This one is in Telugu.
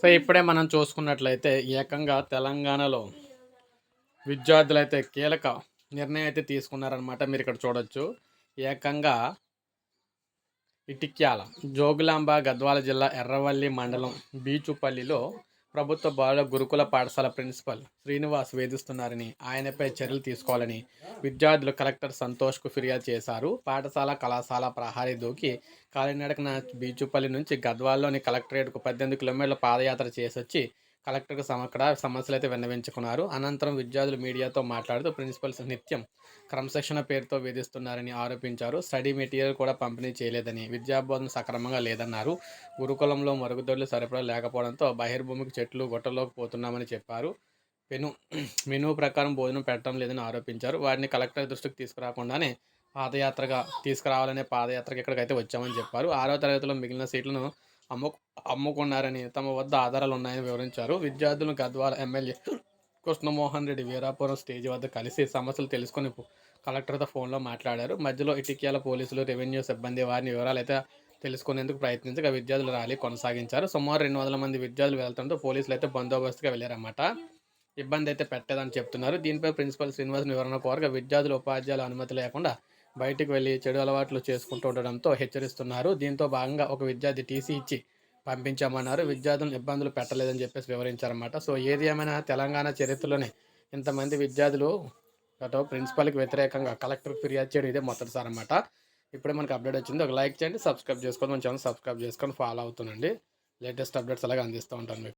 సో ఇప్పుడే మనం చూసుకున్నట్లయితే ఏకంగా తెలంగాణలో విద్యార్థులైతే కీలక నిర్ణయం అయితే తీసుకున్నారనమాట మీరు ఇక్కడ చూడొచ్చు. ఏకంగా ఇటిక్యాల జోగులాంబ గద్వాల జిల్లా ఎర్రవల్లి మండలం బీచుపల్లిలో ప్రభుత్వ బాల గురుకుల పాఠశాల ప్రిన్సిపల్ శ్రీనివాస్ వేధిస్తున్నారని ఆయనపై చర్యలు తీసుకోవాలని విద్యార్థులు కలెక్టర్ సంతోష్కు ఫిర్యాదు చేశారు. పాఠశాల కళాశాల ప్రహారీ దూకి కాలినడకన బీచుపల్లి నుంచి గద్వాల్లోని కలెక్టరేట్కు పద్దెనిమిది కిలోమీటర్ల పాదయాత్ర చేసొచ్చి కలెక్టర్కు సమక్కడ సమస్యలు అయితే విన్నవించుకున్నారు. అనంతరం విద్యార్థులు మీడియాతో మాట్లాడుతూ ప్రిన్సిపల్స్ నిత్యం క్రమశిక్షణ పేరుతో వేధిస్తున్నారని ఆరోపించారు. స్టడీ మెటీరియల్ కూడా పంపిణీ చేయలేదని విద్యాబోధన సక్రమంగా లేదన్నారు. గురుకులంలో మరుగుదొడ్లు సరిపడా లేకపోవడంతో బహిర్భూమికి చెట్లు గొట్టలోకి పోతున్నామని చెప్పారు. మెను మెనూ ప్రకారం భోజనం పెట్టడం లేదని ఆరోపించారు. వారిని కలెక్టర్ దృష్టికి తీసుకురాకుండానే పాదయాత్రగా తీసుకురావాలనే పాదయాత్రకి ఇక్కడికైతే వచ్చామని చెప్పారు. ఆరో తరగతిలో మిగిలిన సీట్లను అమ్ము అమ్ముకున్నారని తమ వద్ద ఆధారాలు ఉన్నాయని వివరించారు. విద్యార్థులను గద్వాల ఎమ్మెల్యే కృష్ణమోహన్ రెడ్డి వీరాపురం స్టేజ్ వద్ద కలిసి సమస్యలు తెలుసుకొని కలెక్టర్తో ఫోన్లో మాట్లాడారు. మధ్యలో ఇటిక్యాల పోలీసులు రెవెన్యూ సిబ్బంది వారిని వివరాలు అయితే తెలుసుకునేందుకు ప్రయత్నించగా విద్యార్థులు ర్యాలీ కొనసాగించారు. సుమారు రెండు వందల మంది విద్యార్థులు వెళ్తుంటే పోలీసులు అయితే బందోబస్తుగా వెళ్ళారన్నమాట. ఇబ్బంది అయితే పెట్టేదని చెప్తున్నారు. దీనిపై ప్రిన్సిపల్ శ్రీనివాస్ వివరణ కోరగా విద్యార్థులు ఉపాధ్యాయుల అనుమతి లేకుండా బయటికి వెళ్ళి చెడు అలవాట్లు చేసుకుంటూ ఉండడంతో హెచ్చరిస్తున్నారు. దీంతో భాగంగా ఒక విద్యార్థి టీసీ ఇచ్చి పంపించామన్నారు. విద్యార్థులను ఇబ్బందులు పెట్టలేదని చెప్పేసి వివరించారన్నమాట. సో ఏది ఏమైనా తెలంగాణ చరిత్రలోనే ఇంతమంది విద్యార్థులు అటు ప్రిన్సిపల్కి వ్యతిరేకంగా కలెక్టర్కి ఫిర్యాదు చేయడం ఇదే మొదటిసారి అనమాట ఇప్పుడే మనకి అప్డేట్ వచ్చింది. ఒక లైక్ చేయండి సబ్స్క్రైబ్ చేసుకోండి. మన ఛానల్ సబ్స్క్రైబ్ చేసుకొని ఫాలో అవుతుండండి. లేటెస్ట్ అప్డేట్స్ అలాగే అందిస్తూ ఉంటాను మీకు.